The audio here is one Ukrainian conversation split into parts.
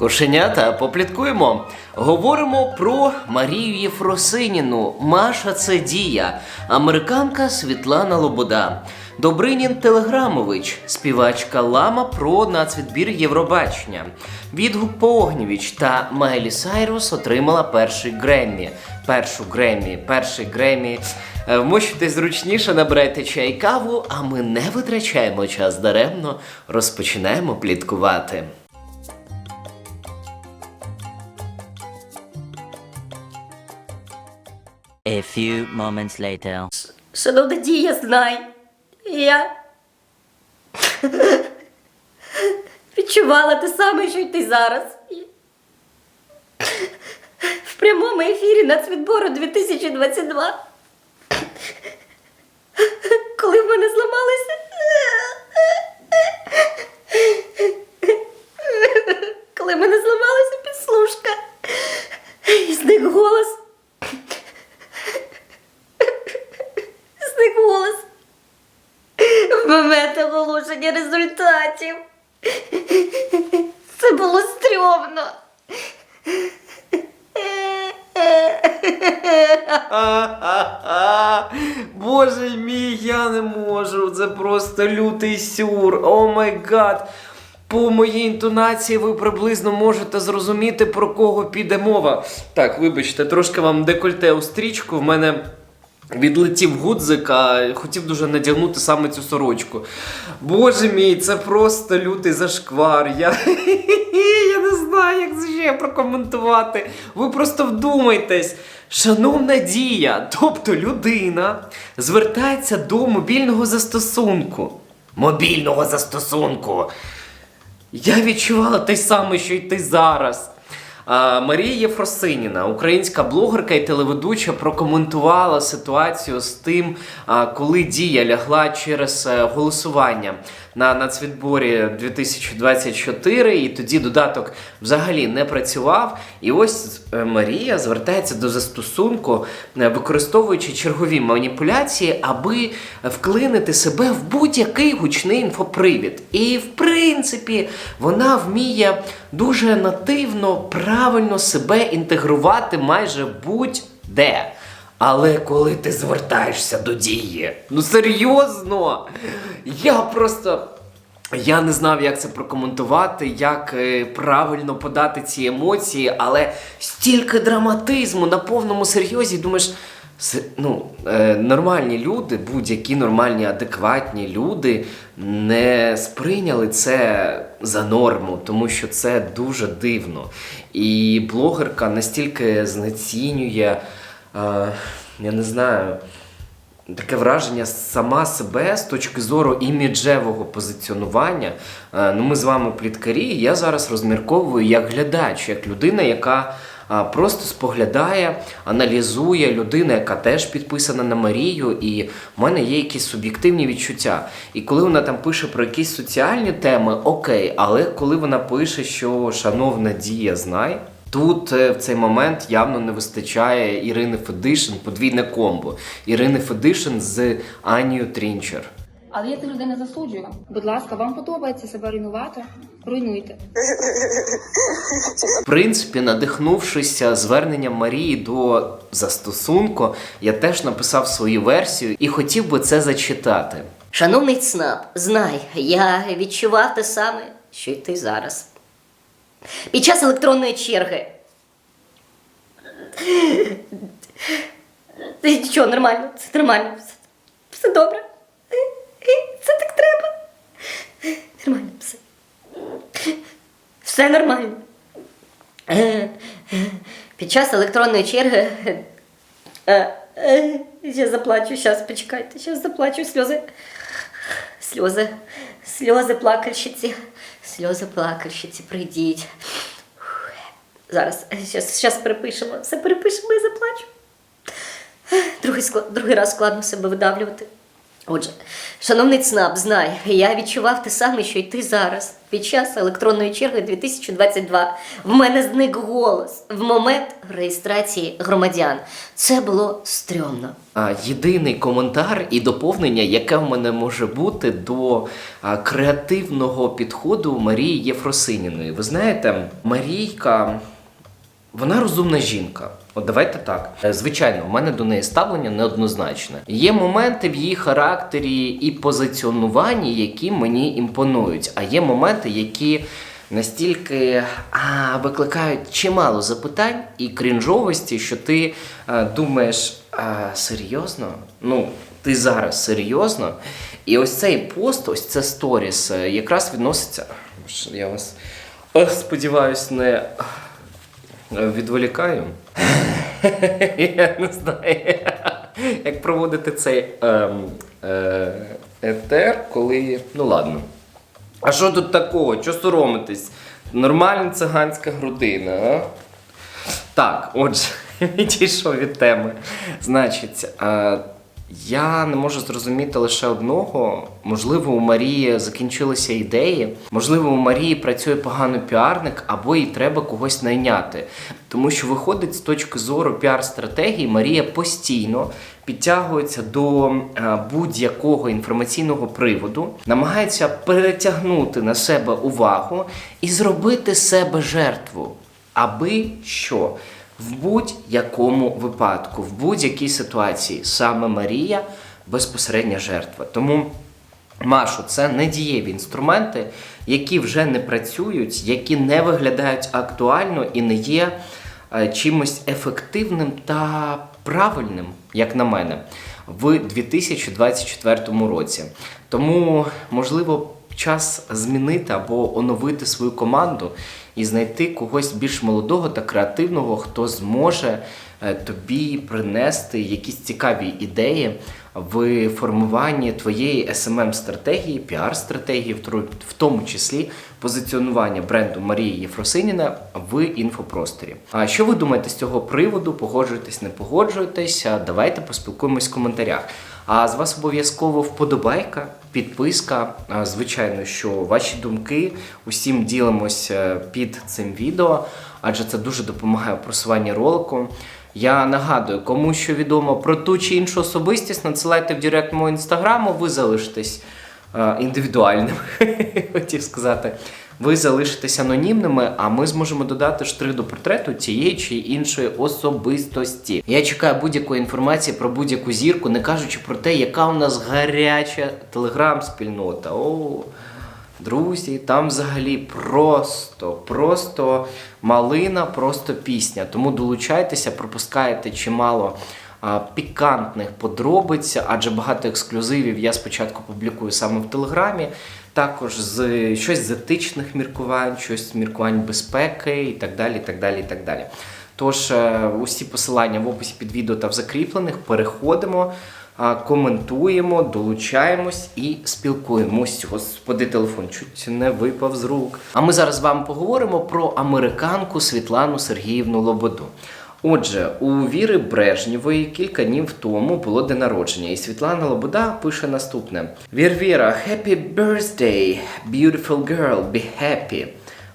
Кошенята, попліткуємо. Говоримо про Марію Єфросиніну. Маша це дія, американка Світлана Лобода. Добринін Телеграмович, співачка Лама про нацвідбір Євробачення. Відгук Погнєвіч та Майлі Сайрус отримала перший Греммі. Першу Греммі, перший Греммі. Е, Вмощуйтесь зручніше, набирайте чай каву, а ми не витрачаємо час даремно, розпочинаємо пліткувати. A few moments later. Шановна дія, знай. Я відчувала те саме, що й ти зараз. В прямому ефірі нацвідбору 2022. Коли в мене зламалося. Коли в мене зламалася підслужка. І зник голос. Зник голос. В момент оголошення результатів. Це було стрьомно. Боже мій, я не можу. Це просто лютий сюр. О май гад. По моїй інтонації ви приблизно можете зрозуміти, про кого піде мова. Так, вибачте, трошки вам декольте у стрічку. В мене відлетів гудзик, а хотів дуже надягнути саме цю сорочку. Боже мій, це просто лютий зашквар. Я, я не знаю, як це ще прокоментувати. Ви просто вдумайтесь. Шановна дія, тобто людина звертається до мобільного застосунку. Мобільного застосунку. Я відчувала те саме, що й ти зараз. Марія Єфросиніна, українська блогерка і телеведуча, прокоментувала ситуацію з тим, коли дія лягла через е, голосування на нацвідборі 2024, і тоді додаток взагалі не працював. І ось е, Марія звертається до застосунку, е, використовуючи чергові маніпуляції, аби вклинити себе в будь-який гучний інфопривід. І в принципі вона вміє дуже нативно, правильно себе інтегрувати майже будь-де. Але коли ти звертаєшся до дії, ну серйозно, я просто. Я не знав, як це прокоментувати, як е, правильно подати ці емоції, але стільки драматизму на повному серйозі. Думаєш, ну, е, нормальні люди, будь-які нормальні, адекватні люди не сприйняли це за норму, тому що це дуже дивно. І блогерка настільки знецінює, е, я не знаю таке враження сама себе з точки зору іміджевого позиціонування. Е, Ну, ми з вами пліткарі. і Я зараз розмірковую як глядач, як людина, яка просто споглядає, аналізує людина, яка теж підписана на Марію, і в мене є якісь суб'єктивні відчуття. І коли вона там пише про якісь соціальні теми, окей, але коли вона пише, що шановна дія, знай. Тут е, в цей момент явно не вистачає Ірини Федишин, подвійне комбо. Ірини Федишин з Анією Трінчер. Але я цих людей не засуджую. Будь ласка, вам подобається себе руйнувати? Руйнуйте. В принципі, надихнувшися зверненням Марії до застосунку, я теж написав свою версію і хотів би це зачитати. Шановний ЦНАП, знай, я відчував те саме, що й ти зараз. Під час електронної черги. Ти що, нормально? Все нормально. Все, все добре. Це так треба. Нормально все. Все нормально. Під час електронної черги. Е, е, Я заплачу, зараз почекайте, зараз заплачу сльози. Сльози, сльози плакальщиці, сльози плакальщиці, прийдіть. Зараз, зараз, зараз перепишемо, все перепишемо і заплачу. Другий, другий раз складно себе видавлювати. Отже, шановний ЦНАП, знай, я відчував те саме, що й ти зараз. Під час електронної черги 2022 в мене зник голос в момент реєстрації громадян. Це було стрьомно. А, єдиний коментар і доповнення, яке в мене може бути до а, креативного підходу Марії Єфросиніної. Ви знаєте, Марійка, вона розумна жінка. От давайте так. Е, Звичайно, в мене до неї ставлення неоднозначне. Є моменти в її характері і позиціонуванні, які мені імпонують, а є моменти, які настільки а, викликають чимало запитань і крінжовості, що ти а, думаєш, а, серйозно? Ну, ти зараз серйозно? І ось цей пост, ось це сторіс, е, якраз відноситься. Я вас е, сподіваюсь, не е, відволікаю. Я не знаю, як проводити цей ем, е, етер, коли. Ну ладно. А що тут такого? Чого соромитись? Нормальна циганська грудина, а? Так, отже, відійшов від теми. Значить, е, я не можу зрозуміти лише одного. Можливо, у Марії закінчилися ідеї, можливо, у Марії працює поганий піарник, або їй треба когось найняти. Тому що виходить з точки зору піар-стратегії, Марія постійно підтягується до е, будь-якого інформаційного приводу, намагається перетягнути на себе увагу і зробити себе жертву. Аби що? В будь-якому випадку, в будь-якій ситуації, саме Марія безпосередня жертва. Тому, Машу, це не дієві інструменти, які вже не працюють, які не виглядають актуально і не є е, чимось ефективним та правильним, як на мене, в 2024 році. Тому, можливо, час змінити або оновити свою команду і знайти когось більш молодого та креативного, хто зможе е, тобі принести якісь цікаві ідеї в формуванні твоєї smm стратегії піар-стратегії, в тру- тому числі позиціонування бренду Марії Єфросиніна в інфопросторі. А що ви думаєте з цього приводу? Погоджуєтесь, не погоджуєтесь? Давайте поспілкуємось в коментарях. А з вас обов'язково вподобайка, підписка. Звичайно, що ваші думки усім ділимось е, під цим відео, адже це дуже допомагає в просуванні ролику. Я нагадую, кому що відомо про ту чи іншу особистість, надсилайте в директ мого інстаграму, ви залишитесь е, індивідуальним, хотів сказати. Ви залишитесь анонімними, а ми зможемо додати штрих до портрету тієї чи іншої особистості. Я чекаю будь-якої інформації про будь-яку зірку, не кажучи про те, яка у нас гаряча телеграм-спільнота. О, Друзі, там взагалі просто, просто малина, просто пісня. Тому долучайтеся, пропускаєте чимало пікантних подробиць, адже багато ексклюзивів я спочатку публікую саме в Телеграмі. Також з щось з етичних міркувань, щось з міркувань безпеки і так далі. і так далі, і так далі. Тож, е, усі посилання в описі під відео та в закріплених. Переходимо коментуємо, долучаємось і спілкуємось. Господи, телефон чуть не випав з рук. А ми зараз з вами поговоримо про американку Світлану Сергіївну Лободу. Отже, у Віри Брежнєвої кілька днів тому було день народження, і Світлана Лобода пише наступне: Вір Віра, happy birthday, beautiful girl, be happy.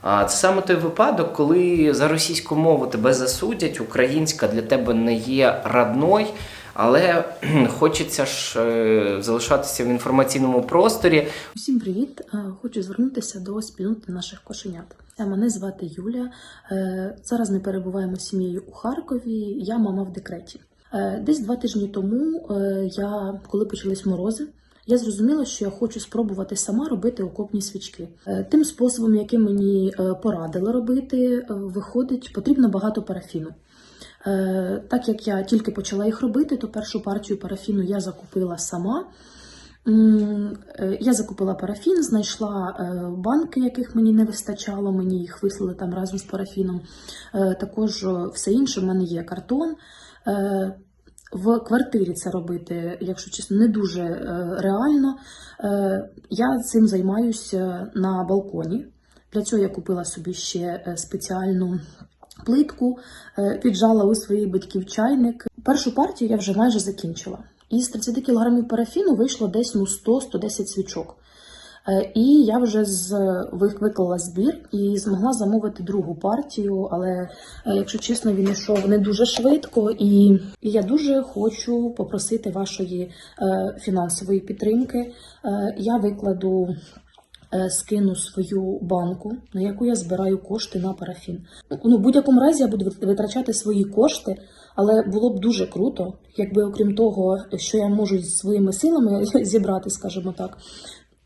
А це саме той випадок, коли за російську мову тебе засудять, українська для тебе не є родною, але хочеться ж е, залишатися в інформаційному просторі. Усім привіт! Е, Хочу звернутися до спільноти наших кошенят. Мене звати Юлія. Е, Зараз ми перебуваємо з сім'єю у Харкові. Я мама в декреті. Е, Десь два тижні тому е, я, коли почались морози, я зрозуміла, що я хочу спробувати сама робити окопні свічки. Тим способом, яким мені порадили робити, виходить, потрібно багато парафіну. Так як я тільки почала їх робити, то першу партію парафіну я закупила сама. Е, Я закупила парафін, знайшла е, банки, яких мені не вистачало, мені їх вислали там разом з парафіном. Е, Також все інше в мене є картон. В квартирі це робити, якщо чесно, не дуже реально. Я цим займаюся на балконі. Для цього я купила собі ще спеціальну плитку, піджала у своїх батьків чайник. Першу партію я вже майже закінчила. Із 30 кг парафіну вийшло десь ну, 100-110 свічок. Е, І я вже з ви- виклала збір і змогла замовити другу партію, але е, якщо чесно, він йшов не дуже швидко, і, я дуже хочу попросити вашої е, фінансової підтримки. Я викладу. Скину свою банку, на яку я збираю кошти на парафін. Ну, в будь-якому разі я буду витрачати свої кошти, але було б дуже круто, якби окрім того, що я можу зі своїми силами зібрати, скажімо так,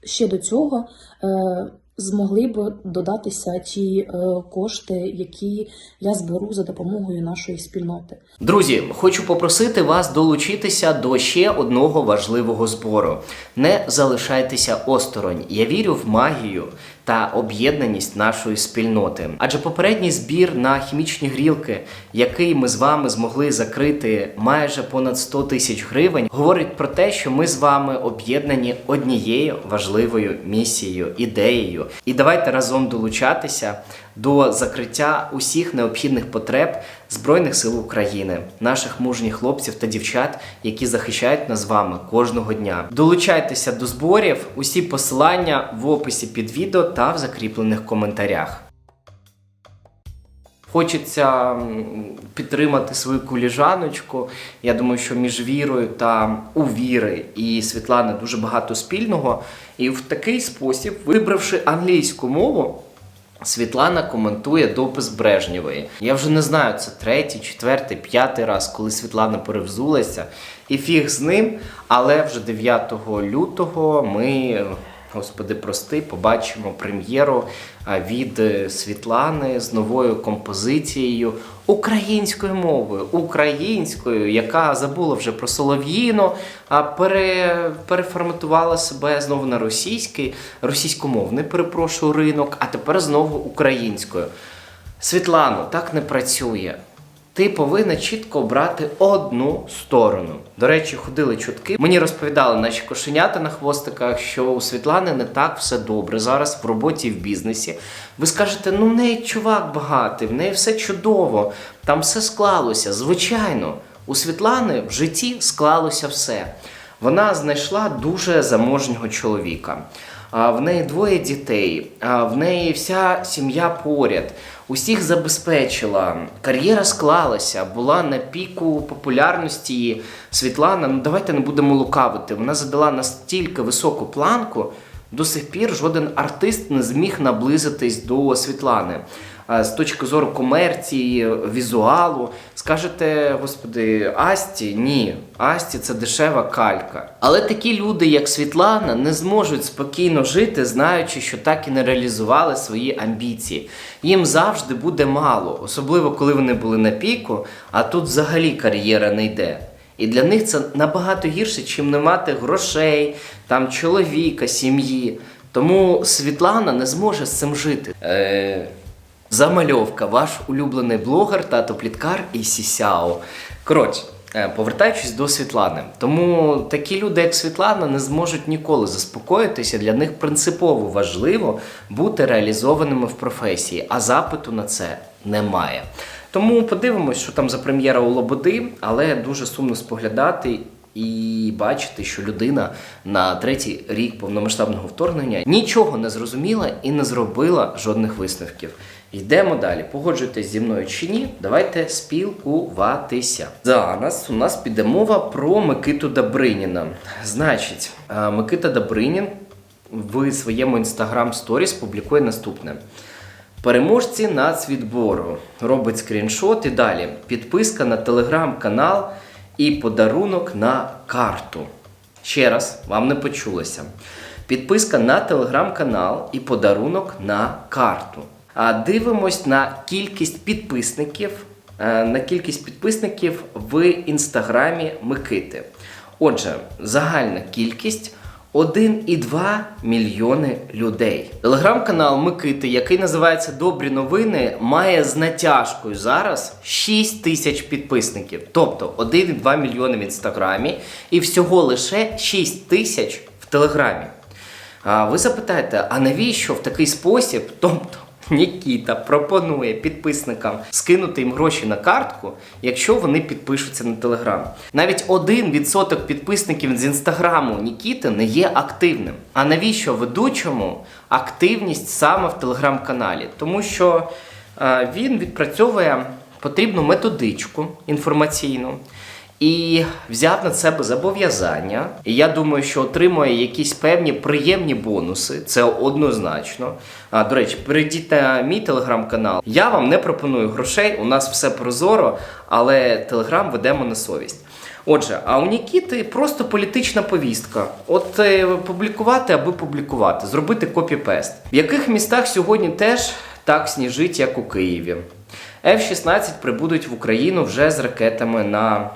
ще до цього е, змогли б додатися ті е, кошти, які я зберу за допомогою нашої спільноти. Друзі, хочу попросити вас долучитися до ще одного важливого збору. Не залишайтеся осторонь. Я вірю в магію та об'єднаність нашої спільноти. Адже попередній збір на хімічні грілки, який ми з вами змогли закрити майже понад 100 тисяч гривень, говорить про те, що ми з вами об'єднані однією важливою місією, ідеєю. І давайте разом долучатися до закриття усіх необхідних потреб Збройних сил України, наших мужніх хлопців та дівчат, які захищають нас з вами кожного дня. Долучайтеся до зборів. Усі посилання в описі під відео та в закріплених коментарях. Хочеться підтримати свою коліжаночку. Я думаю, що між вірою та у віри і Світлани дуже багато спільного. І в такий спосіб, вибравши англійську мову, Світлана коментує допис Брежнєвої. Я вже не знаю, це третій, четвертий, п'ятий раз, коли Світлана перевзулася. І фіг з ним. Але вже 9 лютого ми, господи, прости, побачимо прем'єру від е, Світлани з новою композицією українською мовою, українською, яка забула вже про Солов'їну, а пере, переформатувала себе знову на російський, російськомовний, перепрошую, ринок, а тепер знову українською. Світлано, так не працює. Ти повинна чітко обрати одну сторону. До речі, ходили чутки. Мені розповідали наші кошенята на хвостиках, що у Світлани не так все добре зараз в роботі і в бізнесі. Ви скажете, ну в неї чувак багатий, в неї все чудово, там все склалося. Звичайно, у Світлани в житті склалося все. Вона знайшла дуже заможнього чоловіка. В неї двоє дітей, в неї вся сім'я поряд. Усіх забезпечила, кар'єра склалася, була на піку популярності. Світлана, ну давайте не будемо лукавити. Вона задала настільки високу планку, до сих пір жоден артист не зміг наблизитись до Світлани. З точки зору комерції, візуалу, скажете, господи, Асті? Ні, Асті це дешева калька. Але такі люди, як Світлана, не зможуть спокійно жити, знаючи, що так і не реалізували свої амбіції. Їм завжди буде мало, особливо коли вони були на піку, а тут взагалі кар'єра не йде. І для них це набагато гірше, чим не мати грошей, там чоловіка, сім'ї. Тому Світлана не зможе з цим жити. Е, Замальовка, ваш улюблений блогер, тато Пліткар і Сісяо. Коротше, е, повертаючись до Світлани. Тому такі люди, як Світлана, не зможуть ніколи заспокоїтися. Для них принципово важливо бути реалізованими в професії, а запиту на це немає. Тому подивимось, що там за прем'єра у Лободи, але дуже сумно споглядати і бачити, що людина на третій рік повномасштабного вторгнення нічого не зрозуміла і не зробила жодних висновків. Йдемо далі. Погоджуйтесь зі мною чи ні, давайте спілкуватися. Зараз у нас піде мова про Микиту Добриніна. Значить, е, Микита Добринін в своєму інстаграм сторіс публікує наступне. Переможці нацвідбору робить скріншот і далі. Підписка на телеграм-канал і подарунок на карту. Ще раз, вам не почулося. Підписка на телеграм-канал і подарунок на карту. Дивимось на кількість підписників, е, на кількість підписників в інстаграмі Микити. Отже, загальна кількість 1,2 мільйони людей. Телеграм-канал Микити, який називається Добрі новини, має з натяжкою зараз 6 тисяч підписників. Тобто 1,2 мільйони в інстаграмі і всього лише 6 тисяч в Телеграмі. А ви запитаєте, а навіщо в такий спосіб, тобто Нікіта пропонує підписникам скинути їм гроші на картку, якщо вони підпишуться на Телеграм. Навіть один відсоток підписників з інстаграму Нікіти не є активним. А навіщо ведучому активність саме в телеграм-каналі? Тому що е, він відпрацьовує потрібну методичку інформаційну і взяв на себе зобов'язання. І я думаю, що отримує якісь певні приємні бонуси. Це однозначно. А, до речі, перейдіть на мій телеграм-канал. Я вам не пропоную грошей, у нас все прозоро, але телеграм ведемо на совість. Отже, а у Нікіти просто політична повістка. От е, публікувати, аби публікувати, зробити копі-пест. В яких містах сьогодні теж так сніжить, як у Києві? F-16 прибудуть в Україну вже з ракетами на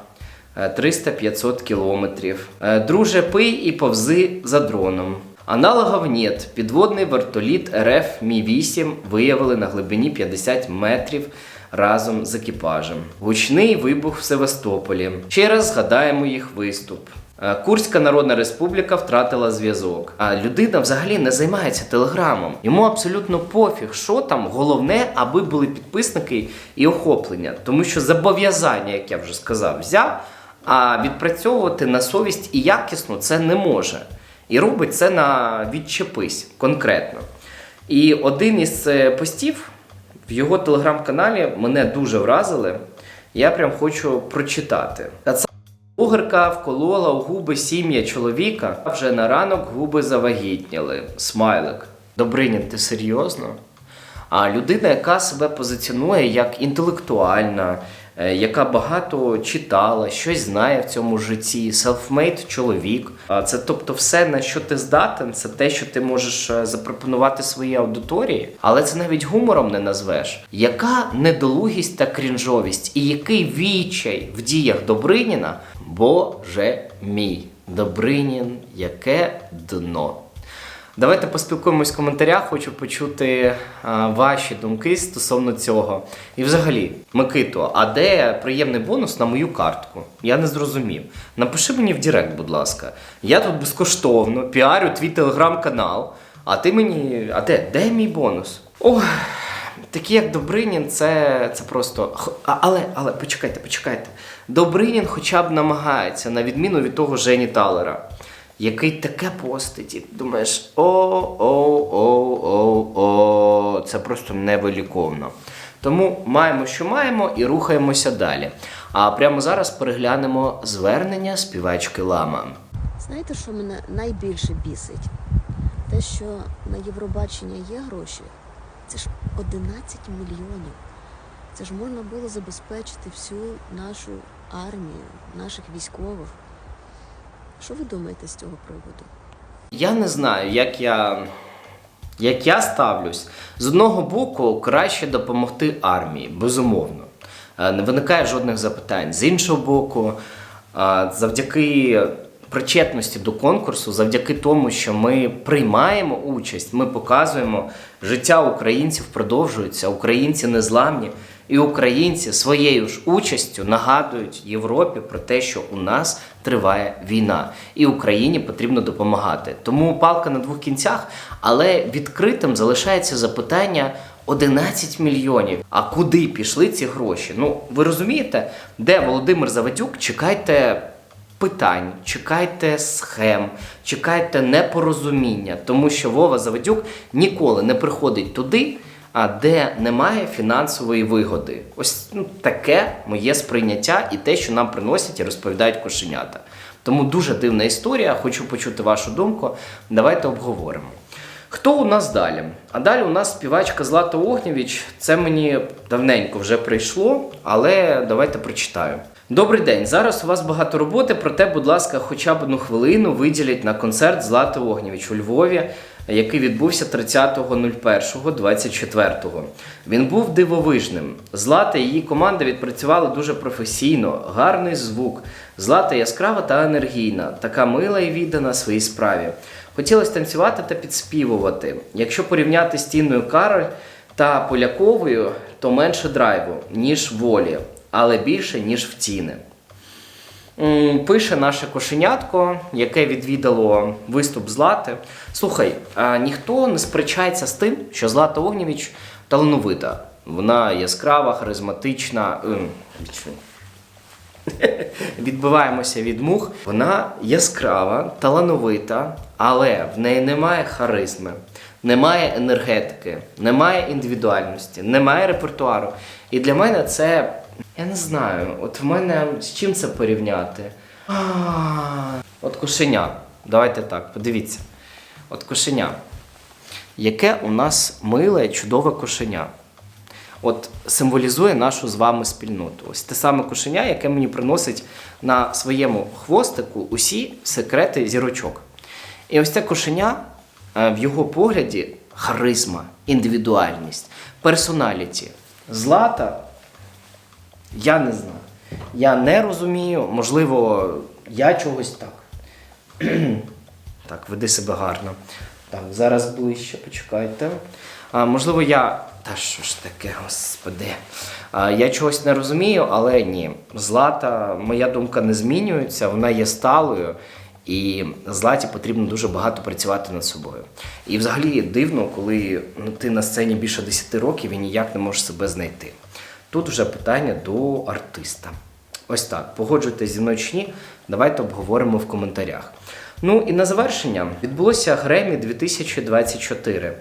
300-500 кілометрів. Е, Друже, пий і повзи за дроном. Аналогов нет. Підводний вертоліт РФ Мі-8 виявили на глибині 50 метрів разом з екіпажем. Гучний вибух в Севастополі. Ще раз згадаємо їх виступ. Е, Курська Народна Республіка втратила зв'язок. А людина взагалі не займається телеграмом. Йому абсолютно пофіг, що там. Головне, аби були підписники і охоплення. Тому що зобов'язання, як я вже сказав, взяв, а відпрацьовувати на совість і якісно це не може. І робить це на відчепись конкретно. І один із е, постів в його телеграм-каналі мене дуже вразили. Я прям хочу прочитати. Блогерка вколола у губи сім'я чоловіка, а вже на ранок губи завагітніли. Смайлик. Добринін, ти серйозно? А людина, яка себе позиціонує як інтелектуальна, яка багато читала, щось знає в цьому житті, селфмейд чоловік. Це тобто все, на що ти здатен, це те, що ти можеш е, запропонувати своїй аудиторії, але це навіть гумором не назвеш. Яка недолугість та крінжовість, і який відчай в діях Добриніна, боже мій. Добринін, яке дно. Давайте поспілкуємось в коментарях. Хочу почути а, ваші думки стосовно цього. І взагалі, Микито, а де приємний бонус на мою картку? Я не зрозумів. Напиши мені в Директ, будь ласка. Я тут безкоштовно піарю твій телеграм-канал. А ти мені. А де? Де мій бонус? Ох, такі як Добринін, це, це просто. Але, але почекайте, почекайте. Добринін хоча б намагається, на відміну від того Жені Талера який таке постить, і думаєш, о, о, о, о, о, це просто невиліковно. Тому маємо, що маємо, і рухаємося далі. А прямо зараз переглянемо звернення співачки Лама. Знаєте, що мене найбільше бісить? Те, що на Євробачення є гроші, це ж 11 мільйонів. Це ж можна було забезпечити всю нашу армію, наших військових. Що ви думаєте з цього приводу? Я не знаю, як я, як я ставлюсь. З одного боку, краще допомогти армії, безумовно. Е, Не виникає жодних запитань. З іншого боку, е, завдяки причетності до конкурсу, завдяки тому, що ми приймаємо участь, ми показуємо, життя українців продовжується, українці незламні. І українці своєю ж участю нагадують Європі про те, що у нас триває війна, і Україні потрібно допомагати. Тому палка на двох кінцях, але відкритим залишається запитання 11 мільйонів. А куди пішли ці гроші? Ну ви розумієте, де Володимир Завадюк? Чекайте питань, чекайте схем, чекайте непорозуміння, тому що Вова Завадюк ніколи не приходить туди, а де немає фінансової вигоди. Ось ну, таке моє сприйняття і те, що нам приносять і розповідають кошенята. Тому дуже дивна історія. Хочу почути вашу думку. Давайте обговоримо. Хто у нас далі? А далі у нас співачка Злата Огнєвіч. Це мені давненько вже прийшло, але давайте прочитаю. Добрий день. Зараз у вас багато роботи, проте, будь ласка, хоча б одну хвилину виділіть на концерт Злати Огнєвіч у Львові, який відбувся 30.01.24. Він був дивовижним. Злата і її команда відпрацювали дуже професійно, гарний звук. Злата яскрава та енергійна, така мила і віддана своїй справі. Хотілося танцювати та підспівувати. Якщо порівняти з Тіною Кароль та Поляковою, то менше драйву, ніж волі, але більше, ніж в Тіни. Пише наше кошенятко, яке відвідало виступ Злати. Слухай, ніхто не сперечається з тим, що Злата Огнєвіч талановита. Вона яскрава, харизматична. ем. Відбиваємося від мух. Вона яскрава, талановита, але в неї немає харизми, немає енергетики, немає індивідуальності, немає репертуару. І для мене це, я не знаю, от в мене з чим це порівняти? От кошеня. Давайте так, подивіться. От кошеня. Яке у нас миле, чудове кошеня от символізує нашу з вами спільноту. Ось те саме кошеня, яке мені приносить на своєму хвостику усі секрети зірочок. І ось це кошеня е, в його погляді харизма, індивідуальність, персоналіті. Злата, я не знаю. Я не розумію, можливо, я чогось так. Так, веди себе гарно. Так, зараз ближче, почекайте. А, можливо, я. Та що ж таке, господи. А, я чогось не розумію, але ні. Злата, моя думка не змінюється, вона є сталою, і златі потрібно дуже багато працювати над собою. І взагалі дивно, коли ну, ти на сцені більше 10 років і ніяк не можеш себе знайти. Тут вже питання до артиста. Ось так. Погоджуйтесь зі мною чи ні, давайте обговоримо в коментарях. Ну і на завершення відбулося Гремі 2024.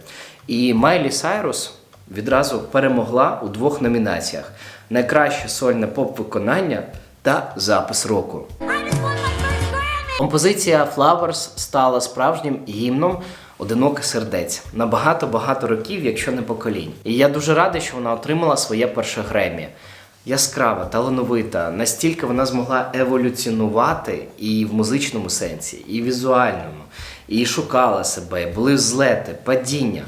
І Майлі Сайрус відразу перемогла у двох номінаціях: найкраще сольне поп-виконання та запис року. Композиція Flowers стала справжнім гімном одиноких сердець на багато-багато років, якщо не поколінь. І я дуже радий, що вона отримала своє перше Гремі. Яскрава, талановита, настільки вона змогла еволюціонувати і в музичному сенсі, і візуальному, і шукала себе, були злети, падіння.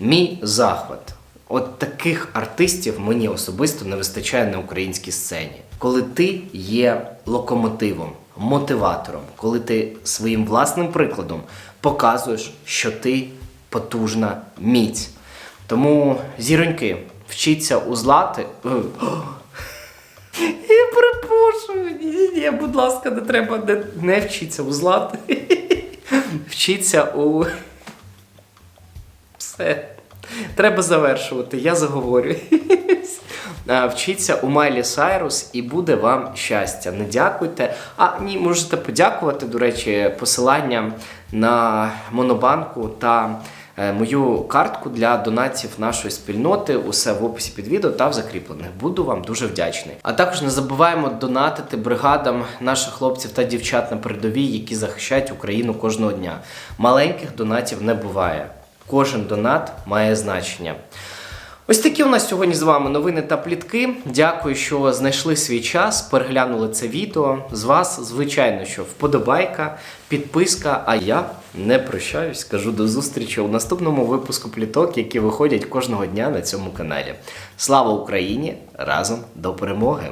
Мій захват. От таких артистів мені особисто не вистачає на українській сцені. Коли ти є локомотивом, мотиватором, коли ти своїм власним прикладом показуєш, що ти потужна міць. Тому зіроньки, вчіться у злати. Е, Я перепрошую. Ні, ні, будь ласка, не треба не, не у злати. Вчіться у. Все. Треба завершувати, я заговорююсь. А, Вчіться у Майлі Сайрус і буде вам щастя. Не дякуйте. А ні, можете подякувати, до речі, посилання на Монобанку та е, мою картку для донатів нашої спільноти. Усе в описі під відео та в закріплених. Буду вам дуже вдячний. А також не забуваємо донатити бригадам наших хлопців та дівчат на передовій, які захищають Україну кожного дня. Маленьких донатів не буває. Кожен донат має значення. Ось такі у нас сьогодні з вами новини та плітки. Дякую, що знайшли свій час, переглянули це відео. З вас, звичайно, що вподобайка, підписка. А я не прощаюсь, кажу до зустрічі у наступному випуску пліток, які виходять кожного дня на цьому каналі. Слава Україні! Разом до перемоги!